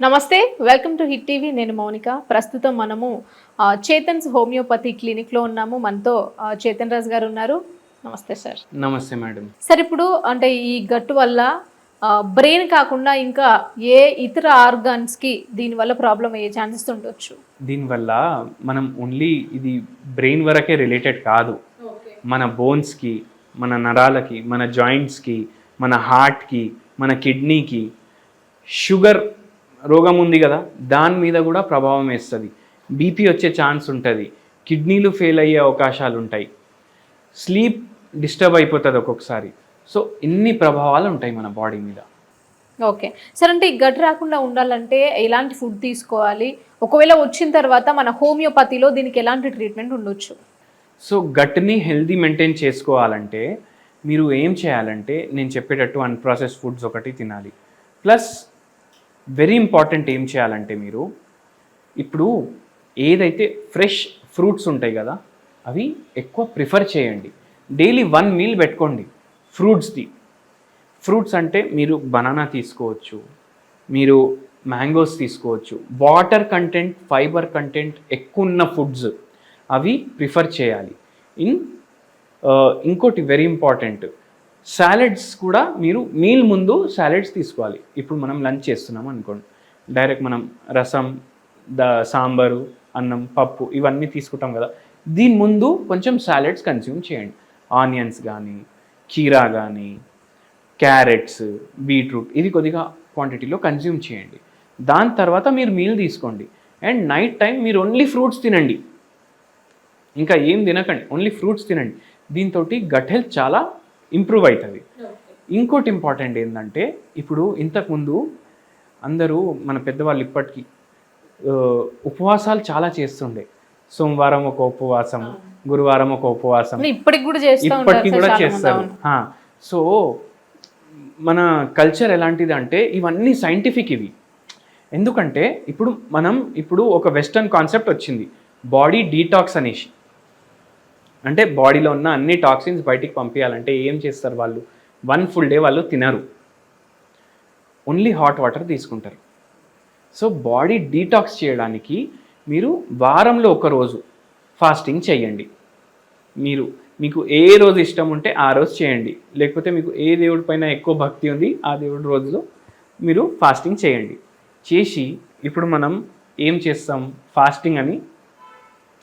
నమస్తే welcome to hit TV. నేను మౌనిక. ప్రస్తుతం మనము చేతన్స్ హోమియోపతి క్లినిక్లో ఉన్నాము. మనతో చేతన్ రాజ్ గారు ఉన్నారు. నమస్తే సార్. నమస్తే మేడం. సార్ ఇప్పుడు అంటే ఈ గట్టు వల్ల బ్రెయిన్ కాకుండా ఇంకా ఏ ఇతర ఆర్గాన్స్కి దీనివల్ల ప్రాబ్లం అయ్యే ఛాన్సెస్ ఉండొచ్చు? దీనివల్ల మనం ఓన్లీ ఇది బ్రెయిన్ వరకే రిలేటెడ్ కాదు. మన బోన్స్కి మన నరాలకి మన జాయింట్స్కి మన హార్ట్కి మన కిడ్నీకి షుగర్ రోగం ఉంది కదా దాని మీద కూడా ప్రభావం వేస్తుంది. బీపీ వచ్చే ఛాన్స్ ఉంటుంది. కిడ్నీలు ఫెయిల్ అయ్యే అవకాశాలు ఉంటాయి. స్లీప్ డిస్టర్బ్ అయిపోతుంది ఒక్కొక్కసారి. సో ఇన్ని ప్రభావాలు ఉంటాయి మన బాడీ మీద. ఓకే సార్ అంటే ఈ గట్ రాకుండా ఉండాలంటే ఎలాంటి ఫుడ్ తీసుకోవాలి? ఒకవేళ వచ్చిన తర్వాత మన హోమియోపతిలో దీనికి ఎలాంటి ట్రీట్మెంట్ ఉండొచ్చు? సో గట్ని హెల్దీ మెయింటైన్ చేసుకోవాలంటే మీరు ఏం చేయాలంటే నేను చెప్పేటట్టు అన్ప్రాసెస్ ఫుడ్స్ ఒకటి తినాలి. ప్లస్ వెరీ ఇంపార్టెంట్ ఏం చేయాలంటే మీరు ఇప్పుడు ఏదైతే ఫ్రెష్ ఫ్రూట్స్ ఉంటాయి కదా అవి ఎక్కువ ప్రిఫర్ చేయండి. డైలీ వన్ మీల్ పెట్టుకోండి ఫ్రూట్స్ది ఫ్రూట్స్ అంటే మీరు బనానా తీసుకోవచ్చు మీరు మ్యాంగోస్ తీసుకోవచ్చు. వాటర్ కంటెంట్ ఫైబర్ కంటెంట్ ఎక్కువ ఉన్న ఫుడ్స్ అవి ప్రిఫర్ చేయాలి. ఇన్ uh, ఇంకోటి వెరీ ఇంపార్టెంట్ సాలెడ్స్ కూడా మీరు మీల్ ముందు సాలెడ్స్ తీసుకోవాలి. ఇప్పుడు మనం లంచ్ చేస్తున్నాం అనుకోండి. డైరెక్ట్ మనం రసం ద సాంబారు అన్నం పప్పు ఇవన్నీ తీసుకుంటాం కదా. దీని ముందు కొంచెం సాలెడ్స్ కన్స్యూమ్ చేయండి. ఆనియన్స్ కానీ కీరా కానీ క్యారెట్స్ బీట్రూట్ ఇది కొద్దిగా క్వాంటిటీలో కన్జ్యూమ్ చేయండి. దాని తర్వాత మీరు మీల్ తీసుకోండి. అండ్ నైట్ టైం మీరు ఓన్లీ ఫ్రూట్స్ తినండి. ఇంకా ఏం తినకండి. ఓన్లీ ఫ్రూట్స్ తినండి. దీంతో గట్ హెల్త్ చాలా ఇంప్రూవ్ అవుతుంది ఇంకోటి ఇంపార్టెంట్ ఏంటంటే ఇప్పుడు ఇంతకుముందు అందరూ మన పెద్దవాళ్ళు ఇప్పటికీ ఉపవాసాలు చాలా చేస్తుండే. సోమవారం ఒక ఉపవాసం గురువారం ఒక ఉపవాసం. ఇప్పటికి కూడా ఇప్పటికీ కూడా చేస్తారు. సో మన కల్చర్ ఎలాంటిది అంటే ఇవన్నీ సైంటిఫిక్ ఇవి. ఎందుకంటే ఇప్పుడు మనం ఇప్పుడు ఒక వెస్టర్న్ కాన్సెప్ట్ వచ్చింది. బాడీ డీటాక్స్ అనేసి. అంటే బాడీలో ఉన్న అన్ని టాక్సిన్స్ బయటికి పంపించాలంటే ఏం చేస్తారు వాళ్ళు? వన్ ఫుల్ డే వాళ్ళు తినరు. ఓన్లీ హాట్ వాటర్ తీసుకుంటారు. సో బాడీ డీటాక్స్ చేయడానికి మీరు వారంలో ఒకరోజు ఫాస్టింగ్ చేయండి. మీరు మీకు ఏ రోజు ఇష్టం ఉంటే ఆ రోజు చేయండి. లేకపోతే మీకు ఏ దేవుడి పైన ఎక్కువ భక్తి ఉంది ఆ దేవుడి రోజులో మీరు ఫాస్టింగ్ చేయండి. చేసి ఇప్పుడు మనం ఏం చేస్తాం? ఫాస్టింగ్ అని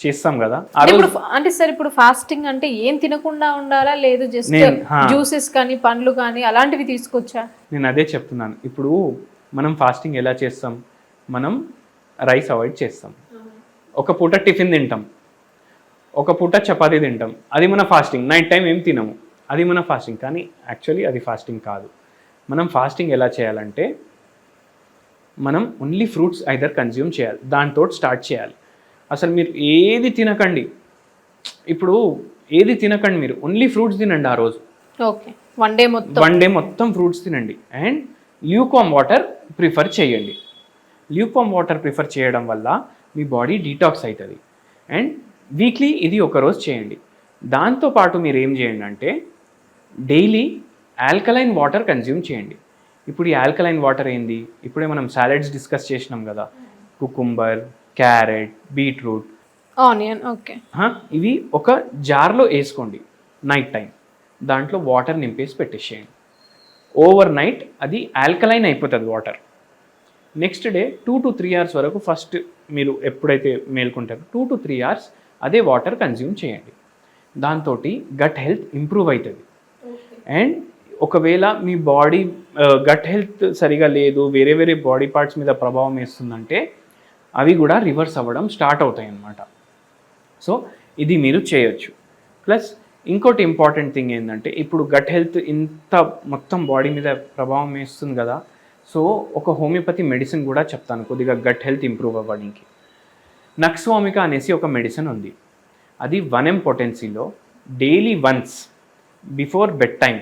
చేస్తాం కదా. అంటే ఇప్పుడు సార్ ఇప్పుడు ఫాస్టింగ్ అంటే ఏం తినకుండా ఉండాలా? లేదు జస్ట్. జ్యూసెస్ కానీ పండ్లు కానీ అలాంటివి తీసుకోవచ్చా నేను అదే చెప్తున్నాను. ఇప్పుడు మనం ఫాస్టింగ్ ఎలా చేస్తాం? మనం రైస్ అవాయిడ్ చేస్తాం. ఒక పూట టిఫిన్ తింటాం. ఒక పూట చపాతీ తింటాం. అది మన ఫాస్టింగ్ నైట్ టైం ఏం తినము. అది మన ఫాస్టింగ్ కానీ యాక్చువల్లీ అది ఫాస్టింగ్ కాదు. మనం ఫాస్టింగ్ ఎలా చేయాలంటే మనం ఓన్లీ ఫ్రూట్స్ ఐదర్ కన్జ్యూమ్ చేయాలి. దాంతో స్టార్ట్ చేయాలి. అసలు మీరు ఏది తినకండి. ఇప్పుడు ఏది తినకండి మీరు. ఓన్లీ ఫ్రూట్స్ తినండి ఆ రోజు. ఓకే. వన్ డే మొత్తం. వన్ డే మొత్తం ఫ్రూట్స్ తినండి. అండ్ ల్యూకామ్ వాటర్ ప్రిఫర్ చేయండి. ల్యూకామ్ వాటర్ ప్రిఫర్ చేయడం వల్ల మీ బాడీ డీటాక్స్ అవుతుంది అండ్ వీక్లీ ఇది ఒక రోజు చేయండి. దాంతోపాటు మీరు ఏం చేయండి అంటే డైలీ ఆల్కలైన్ వాటర్ కన్జ్యూమ్ చేయండి. ఇప్పుడు ఈ ఆల్కలైన్ వాటర్ ఏంది? ఇప్పుడే మనం సాలెడ్స్ డిస్కస్ చేసినాం కదా. Cucumber carrot beetroot. Onion okay. ఇవి ఒక జార్లో వేసుకోండి నైట్ టైం దాంట్లో వాటర్ నింపేసి పెట్టేసేయండి. ఓవర్ నైట్ అది ఆల్కలైన్ అయిపోతుంది water. Next day two to three hours వరకు ఫస్ట్ మీరు ఎప్పుడైతే మేల్కుంటారో టూ టు త్రీ అవర్స్ అదే వాటర్ కన్జ్యూమ్ చేయండి. దాంతో గట్ హెల్త్ ఇంప్రూవ్ అవుతుంది అండ్ ఒకవేళ మీ బాడీ గట్ హెల్త్ సరిగా లేదు వేరే వేరే బాడీ పార్ట్స్ మీద ప్రభావం వేస్తుందంటే అవి కూడా రివర్స్ అవ్వడం స్టార్ట్ అవుతాయి అన్నమాట సో ఇది మీరు చేయొచ్చు. ప్లస్ ఇంకోటి ఇంపార్టెంట్ థింగ్ ఏంటంటే ఇప్పుడు గట్ హెల్త్ ఇంత మొత్తం బాడీ మీద ప్రభావం వేస్తుంది కదా సో ఒక హోమియోపతి మెడిసిన్ కూడా చెప్తాను కొద్దిగా గట్ హెల్త్ ఇంప్రూవ్ అవ్వడానికి. నక్స్వామిక అనేసి ఒక మెడిసిన్ ఉంది. అది one M పొటెన్సీలో daily once before bed time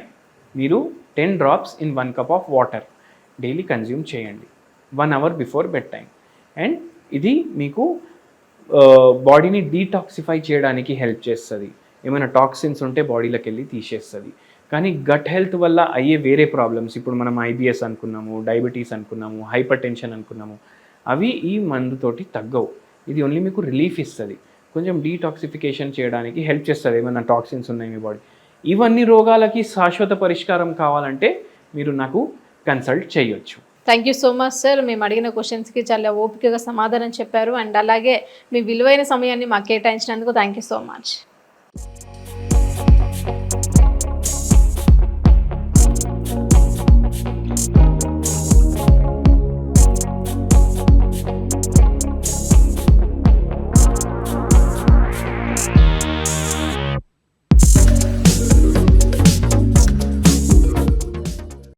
మీరు ten drops in one cup of water daily consume చేయండి. One hour before bed time and ఇది మీకు బాడీని డీటాక్సిఫై చేయడానికి హెల్ప్ చేస్తుంది. ఏమైనా టాక్సిన్స్ ఉంటే బాడీలోకి వెళ్ళి తీసేస్తుంది. కానీ గట్ హెల్త్ వల్ల అయ్యే వేరే ప్రాబ్లమ్స్ ఇప్పుడు మనం ఐబిఎస్ అనుకున్నాము డయాబెటీస్ అనుకున్నాము హైపర్ టెన్షన్ అనుకున్నాము అవి ఈ మందుతోటి తగ్గవు. ఇది ఓన్లీ మీకు రిలీఫ్ ఇస్తుంది. కొంచెం డీటాక్సిఫికేషన్ చేయడానికి హెల్ప్ చేస్తుంది. ఏమైనా టాక్సిన్స్ ఉన్నాయి మీ బాడీ. ఇవన్నీ రోగాలకి శాశ్వత పరిష్కారం కావాలంటే మీరు నాకు కన్సల్ట్ చేయొచ్చు. Thank you so much sir మేము అడిగిన క్వశ్చన్స్కి చాలా ఓపికగా సమాధానం చెప్పారు. అండ్ అలాగే మీ విలువైన సమయాన్ని మాకు కేటాయించినందుకు థ్యాంక్ యూ సో మచ్